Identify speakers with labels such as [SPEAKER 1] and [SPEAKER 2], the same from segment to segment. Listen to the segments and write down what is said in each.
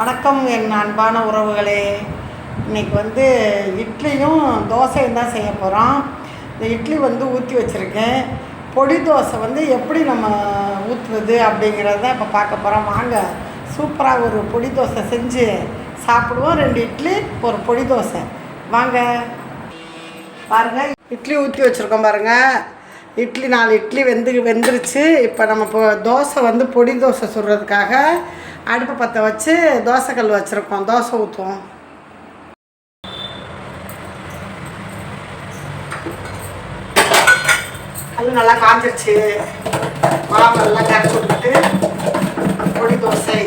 [SPEAKER 1] வணக்கம் என் அன்பான உறவுகளே. இன்னைக்கு வந்து இட்லியும் தோசையும் தான் செய்ய போகிறோம் இந்த இட்லி வந்து ஊற்றி வச்சுருக்கேன். பொடி தோசை வந்து எப்படி நம்ம ஊற்றுறது அப்படிங்கிறத இப்போ பார்க்க போகிறோம் வாங்க சூப்பராக ஒரு பொடி தோசை செஞ்சு சாப்பிடுவோம். ரெண்டு இட்லி ஒரு பொடி தோசை. வாங்க. பாருங்கள் இட்லி ஊற்றி வச்சுருக்கோம் பாருங்கள் இட்லி நாலு இட்லி வெந்து வெந்துருச்சு. இப்போ நம்ம இப்போ தோசை வந்து பொடி தோசை சுடுறதுக்காக அடுப்பு பற்ற வச்சு தோசைக்கல் வச்சுருக்கோம். தோசை ஊற்றுவோம் கல் நல்லா காஞ்சிருச்சு. மாவு நல்லா கரைச்சி விட்டுட்டு பொடி தோசை.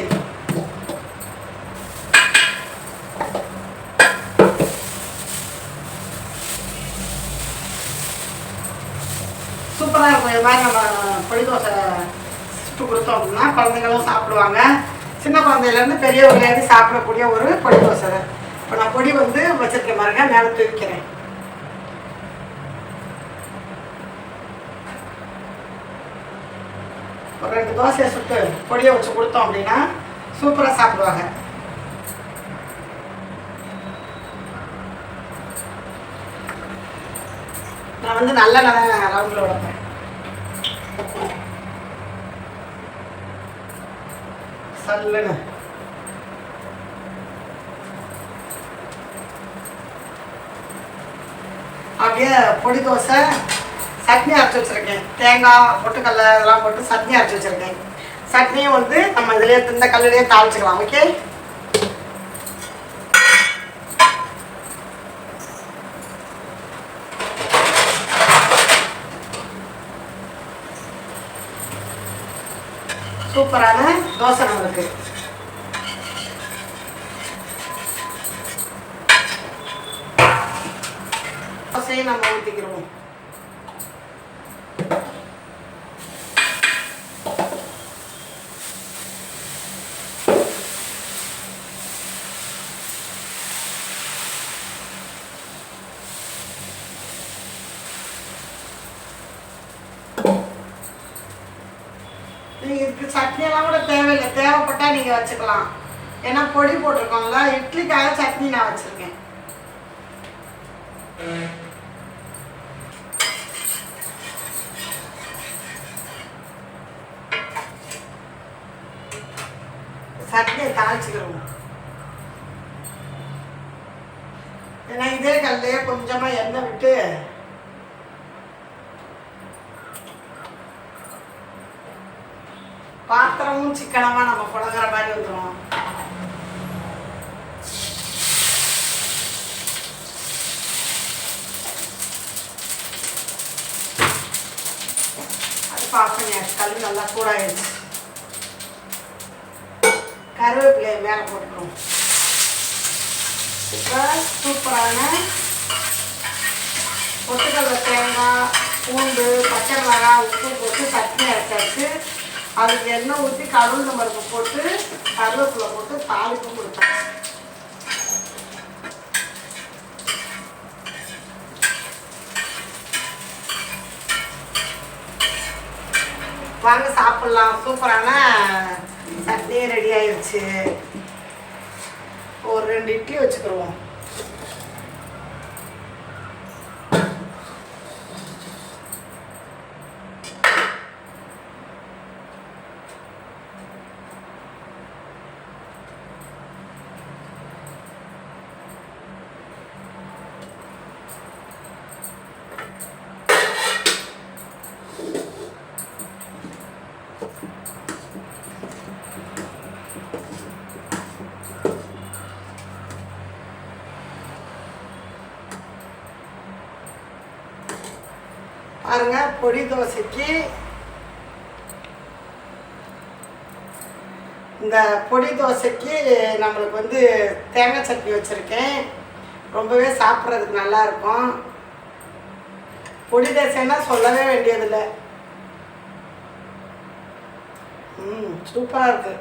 [SPEAKER 1] சூப்பராக இருக்கும். இது மாதிரி நம்ம பொடி தோசை சுட்டு கொடுத்தோம் அப்படின்னா குழந்தைங்களும் சாப்பிடுவாங்க. சின்ன குழந்தையிலேருந்து பெரியவர்களேருந்து சாப்பிடக்கூடிய ஒரு பொடி தோசை. இப்போ நான் பொடி வந்து வச்சிருக்கேன் பாருங்க மேலே தூவிக்கிறேன். ஒரு ரெண்டு தோசையை சுட்டு பொடியை வச்சு கொடுத்தோம் அப்படின்னா சூப்பராக சாப்பிடுவாங்க. நான் வந்து நல்ல ரவுண்டில் உடப்பேன். சல்லுன்னு அப்படியே பொடி தோசை சட்னி அரைச்சி வச்சுருக்கேன். தேங்காய் பொட்டுக்கடலை இதெல்லாம் போட்டு சட்னி அரைச்சி வச்சுருக்கேன். சட்னியும் வந்து நம்ம இதிலே இந்த கல்லுலேயே தாளிச்சுக்கலாம். ஓகே சூப்பரான தோசை நம்மளுக்கு தோசையை நம்ம ஊற்றிக்கிறோம் இதுக்கு சட்னியெல்லாம் கூட தேவையில்லை. தேவைப்பட்டால் நீங்கள் வச்சுக்கலாம். ஏன்னா பொடி போட்டிருக்கோம்ல இட்லிக்காக சட்னி நான் வச்சுருக்கேன். சட்னியை தாளிச்சுக்கிறோம். ஏன்னா இதே கல்லையே கொஞ்சமாக எண்ணெய் விட்டு பாத்திரமும் சிக்கனமாக நம்ம புழங்குற மாதிரி வந்துடும் பார்ப்பீங்க கல் நல்லா சூடாயிடுச்சு. கருவேப்பிலையை மேலே போட்டுக்கிறோம். இப்போ சூப்பரான பொட்டுக்கடலை தேங்காய் பூண்டு பச்சை மிளகாய் உப்பு போட்டு சட்னி அரைச்சாச்சு. அதுக்கு எண்ணெய் ஊற்றி கருவேப்பிலை பருப்பு போட்டு கருவேப்பிலை போட்டு தாளிப்பும் கொடுத்தாச்சு வாங்க சாப்பிட்லாம். சூப்பரான சட்னி ரெடி ஆயிடுச்சு ஒரு ரெண்டு இட்லி வச்சுக்கிடுவோம் பாருங்க பொடி தோசைக்கு இந்த பொடி தோசைக்கு நம்மளுக்கு வந்து தேங்காய் சட்னி வச்சுருக்கேன். ரொம்பவே சாப்பிட்றதுக்கு நல்லா இருக்கும் பொடி தோசைன்னா சொல்லவே வேண்டியதில்லை. ம் சூப்பராக இருக்குது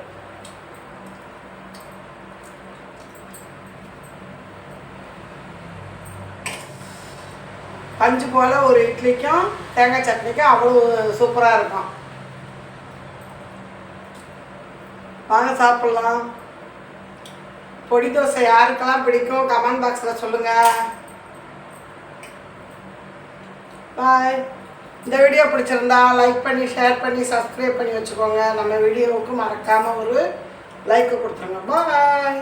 [SPEAKER 1] பஞ்சு போல் ஒரு இட்லிக்கும் தேங்காய் சட்னிக்கும் அவ்வளோ சூப்பராக இருக்கும். வாங்க சாப்பிட்லாம். பொடி தோசை யாருக்கெல்லாம் பிடிக்கும் கமெண்ட் பாக்ஸில் சொல்லுங்கள் பாய் இந்த வீடியோ பிடிச்சிருந்தா லைக் பண்ணி ஷேர் பண்ணி சப்ஸ்கிரைப் பண்ணி வச்சுக்கோங்க. நம்ம வீடியோவுக்கு மறக்காமல் ஒரு லைக்கு கொடுத்துருங்க. பாய்